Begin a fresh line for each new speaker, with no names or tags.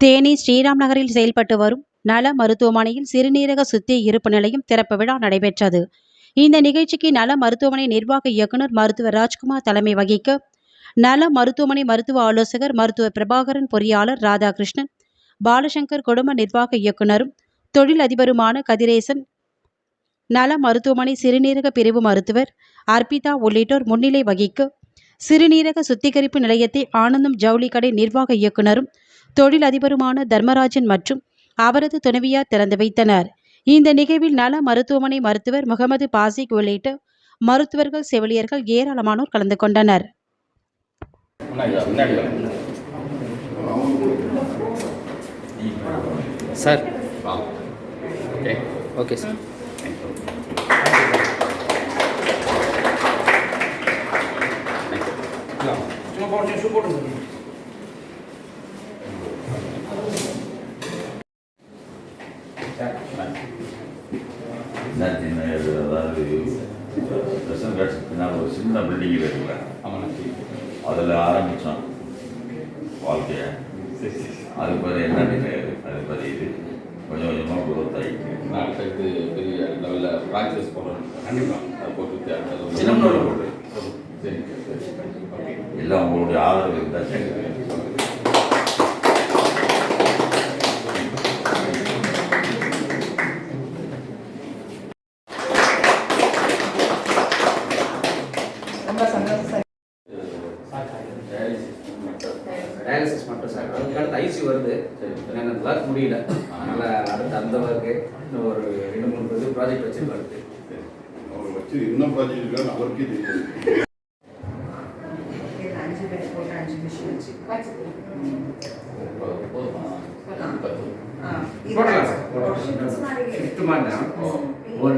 தேனி ஸ்ரீராம் நகரில் செயல்பட்டு வரும் நல மருத்துவமனையில் சிறுநீரக சுத்தி இருப்பு நிலையம் திறப்பு விழா நடைபெற்றது. இந்த நிகழ்ச்சிக்கு நல மருத்துவமனை நிர்வாக இயக்குனர் மருத்துவர் ராஜ்குமார் தலைமை வகிக்க நல மருத்துவமனை மருத்துவ ஆலோசகர் மருத்துவர் பிரபாகரன் பொறியாளர் ராதாகிருஷ்ணன் பாலசங்கர் குடும்ப நிர்வாக இயக்குனரும் தொழில் அதிபருமான கதிரேசன் நல மருத்துவமனை சிறுநீரக பிரிவு மருத்துவர் அர்பிதா உள்ளிட்டோர் முன்னிலை வகிக்க சிறுநீரக சுத்திகரிப்பு நிலையத்தை ஆனந்தம் ஜவுளி கடை நிர்வாக இயக்குனரும் தொழில் அதிபருமான தர்மராஜன் மற்றும் அவரது துணைவியார் திறந்து வைத்தனர். இந்த நிகழ்வில் நல மருத்துவமனை மருத்துவர் முகமது பாசிக் உள்ளிட்ட மருத்துவர்கள் செவிலியர்கள் ஏராளமானோர் கலந்து கொண்டனர்.
சார்.
ஓகே
ஓகே சார்
சும்மா போட்டு ஷூ போட்டு
என்ன சின்ன அதாவது ரேஷன் கார்டு பின்னால் ஒரு சின்ன பில்டிங் இருக்குல்ல அதில் ஆரம்பித்தோம் வாழ்க்கையை. அது பிறகு என்ன கிடையாது அது பிறகு இது. கொஞ்சம் கொஞ்சமாக growth ஆகிட்டு
நாளைக்கு அடுத்து பெரிய லெவலில் ப்ராக்டிஸ் போடுறோம் கண்டிப்பாக அதை போட்டு அடுத்தது
சின்ன முறையில் போடு.
சரி.
எல்லாம் உங்களுடைய ஆதரவு இருந்தால் சரி.
டயாலிசிஸ் மட்டும் சார். அதுக்கு அடுத்து ஐசி வருது. எனக்கு ஒர்க் முடியல. அதனால் அடுத்து அந்த ஒர்க்கு இன்னும் ஒரு ரெண்டு மூணு இது ப்ராஜெக்ட் வச்சு வருது
அவர் வச்சு என்ன ப்ராஜெக்ட் இருக்கான்னு அவருக்கே
அஞ்சு பெட் போட்டு அஞ்சு மிஷின் வச்சு
போதுமா?
போடலாம்
ஒரு